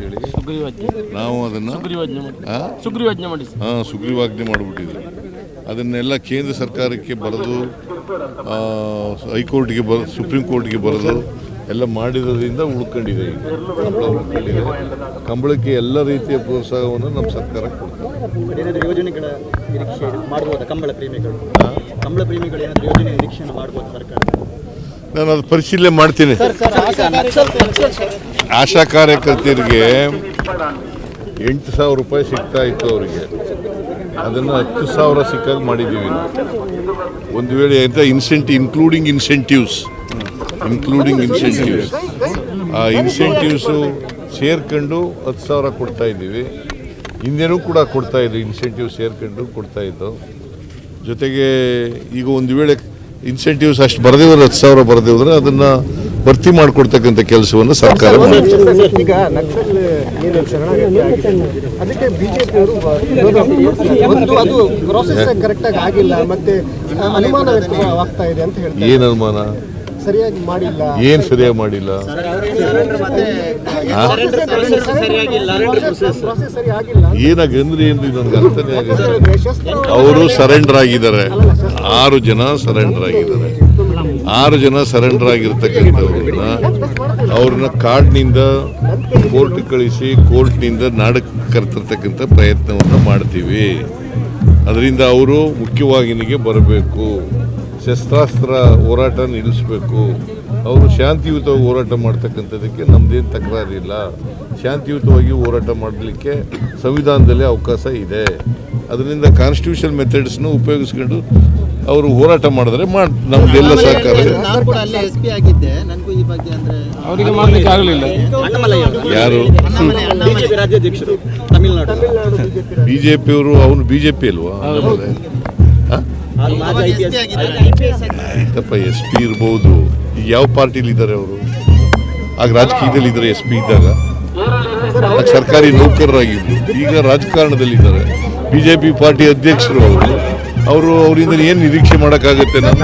ಅಂತೇಳಿ ನಾವು ಅದನ್ನು ಸುಗ್ರೀವಾಜ್ಞೆ ಮಾಡಿ. ಹಾಂ ಸುಗ್ರೀವಾಜ್ಞೆ ಮಾಡಿಬಿಟ್ಟಿದ್ವಿ. ಅದನ್ನೆಲ್ಲ ಕೇಂದ್ರ ಸರ್ಕಾರಕ್ಕೆ ಬರೆದು ಆ, ಹೈಕೋರ್ಟ್ಗೆ ಬರ ಸುಪ್ರೀಂ ಕೋರ್ಟ್ಗೆ ಬರೆದು ಎಲ್ಲ ಮಾಡಿರೋದ್ರಿಂದ ಉಳ್ಕೊಂಡಿದೆ ಈಗ. ಕಂಬಳ ಉಳ್ಕೊಂಡಿದೆ ಕಂಬಳಕ್ಕೆ ಎಲ್ಲ ರೀತಿಯ ಪ್ರೋತ್ಸಾಹವನ್ನು ನಮ್ಮ ಸರ್ಕಾರ ಕೊಡ್ತದೆ. ಯೋಜನೆಗಳ ನಿರೀಕ್ಷೆ ಮಾಡ್ಬೋದು? ಕಂಬಳ ಪ್ರೇಮಿಗಳು. ಕಂಬಳ ಪ್ರೇಮಿಗಳು ಏನಾದರೂ ಯೋಜನೆ ನಿರೀಕ್ಷೆ ಮಾಡ್ಬೋದು ಸರ್ಕಾರ? ನಾನು ಅದು ಪರಿಶೀಲನೆ ಮಾಡ್ತೀನಿ. ಆಶಾ ಕಾರ್ಯಕರ್ತರಿಗೆ ಎಂಟು ಸಾವಿರ ರೂಪಾಯಿ ಸಿಗ್ತಾ ಇತ್ತು ಅವರಿಗೆ. ಅದನ್ನು ಹತ್ತು ಸಾವಿರ ಸಿಕ್ಕಾಗ ಮಾಡಿದ್ದೀವಿ. ಒಂದು ವೇಳೆ ಅಂತ ಇನ್ಸೆಂಟ್ ಇನ್ಕ್ಲೂಡಿಂಗ್ ಇನ್ಸೆಂಟಿವ್ಸ್ ಇನ್ಕ್ಲೂಡಿಂಗ್ ಇನ್ಸೆಂಟಿವ್ಸ್ ಆ ಇನ್ಸೆಂಟಿವ್ಸು ಸೇರ್ಕೊಂಡು ಹತ್ತು ಸಾವಿರ ಕೊಡ್ತಾ ಇದ್ದೀವಿ. ಹಿಂದೆನೂ ಕೂಡ ಕೊಡ್ತಾ ಇದ್ವಿ ಇನ್ಸೆಂಟಿವ್ ಸೇರ್ಕೊಂಡು ಕೊಡ್ತಾ ಇದ್ದು ಜೊತೆಗೆ ಈಗ ಒಂದು ವೇಳೆ ಇನ್ಸೆಂಟಿವ್ಸ್ ಅಷ್ಟು ಬರೆದಿದ್ರೆ ಹತ್ತು ಸಾವಿರ ಬರೆದಿದ್ರೆ ಅದನ್ನ ಭರ್ತಿ ಮಾಡಿಕೊಡ್ತಕ್ಕಂಥ ಕೆಲಸವನ್ನು ಸರ್ಕಾರ ಏನು ಅನುಮಾನ? ಸರಿಯಾಗಿ ಮಾಡಿಲ್ಲ. ಏನು ಸರಿಯಾಗಿ ಮಾಡಿಲ್ಲ? ಏನಾಗಂದ್ರೆ ಏನ್ರಿ ನನಗೆ ಅರ್ಥನೇ ಆಗಿದೆ ಅವರು ಸರೆಂಡರ್ ಆಗಿದ್ದಾರೆ. ಆರು ಜನ ಸರೆಂಡರ್ ಆಗಿದ್ದಾರೆ. ಆರು ಜನ ಸರೆಂಡರ್ ಆಗಿರ್ತಕ್ಕಂಥವ್ರನ್ನ ಅವ್ರನ್ನ ಕಾಡ್ನಿಂದ ಕೋರ್ಟ್ ಕಳಿಸಿ ಕೋರ್ಟ್ನಿಂದ ನಾಡಕ್ಕೆ ಕರ್ತಿರ್ತಕ್ಕಂಥ ಪ್ರಯತ್ನವನ್ನು ಮಾಡ್ತೀವಿ. ಅದರಿಂದ ಅವರು ಮುಖ್ಯವಾಹಿನಿಗೆ ಬರಬೇಕು. ಶಸ್ತ್ರಾಸ್ತ್ರ ಹೋರಾಟ ನಿಲ್ಲಿಸಬೇಕು. ಅವರು ಶಾಂತಿಯುತವಾಗಿ ಹೋರಾಟ ಮಾಡ್ತಕ್ಕಂಥದ್ದಕ್ಕೆ ನಮ್ಮದೇನು ತಕರಾರಿಲ್ಲ ಶಾಂತಿಯುತವಾಗಿ ಹೋರಾಟ ಮಾಡಲಿಕ್ಕೆ ಸಂವಿಧಾನದಲ್ಲಿ ಅವಕಾಶ ಇದೆ. ಅದರಿಂದ ಕಾನ್ಸ್ಟಿಟ್ಯೂಷನ್ ಮೆಥಡ್ಸ್ನ ಉಪಯೋಗಿಸ್ಕೊಂಡು ಅವರು ಹೋರಾಟ ಮಾಡಿದ್ರೆ ಮಾಡಿ ನಮ್ದೆಲ್ಲ ಸಹಕಾರ ಇದೆ. ನಾನು ಕೂಡ ಅಲ್ಲೇ ಎಸ್ ಪಿ ಆಗಿದ್ದೆ. ನನಗೂ ಈ ಬಗ್ಗೆ ಅಂದ್ರೆ ಅವರಿಗೆ ಮಾಡ್ಲಿಕ್ಕೆ ಆಗಲಿಲ್ಲ. ಅಣ್ಣಾಮಲೈ ಯಾರು ಬಿಜೆಪಿ ರಾಜ್ಯಾಧ್ಯಕ್ಷರು. ತಮಿಳುನಾಡು ಬಿ ಜೆ ಪಿಯವರು ಅವನು ಬಿ ಜೆ ಪಿ ಅಲ್ವಾ? ಆಯ್ತಪ್ಪ ಎಸ್ ಪಿ ಇರ್ಬೋದು. ಯಾವ ಪಾರ್ಟಿಲಿ ಇದ್ದಾರೆ ಅವರು? ಆಗ ರಾಜಕೀಯದಲ್ಲಿ ಇದ್ದಾರೆ ಎಸ್ ಪಿ ಇದ್ದಾಗ. ಸರ್ಕಾರಿ ನೌಕರರಾಗಿದ್ರು ಈಗ ರಾಜಕಾರಣದಲ್ಲಿದ್ದಾರೆ. ಬಿ ಜೆ ಪಿ ಪಾರ್ಟಿ ಅಧ್ಯಕ್ಷರು ಅವರು. ಅವರು ಅವರಿಂದ ಏನು ನಿರೀಕ್ಷೆ ಮಾಡೋಕ್ಕಾಗತ್ತೆ? ನಾನು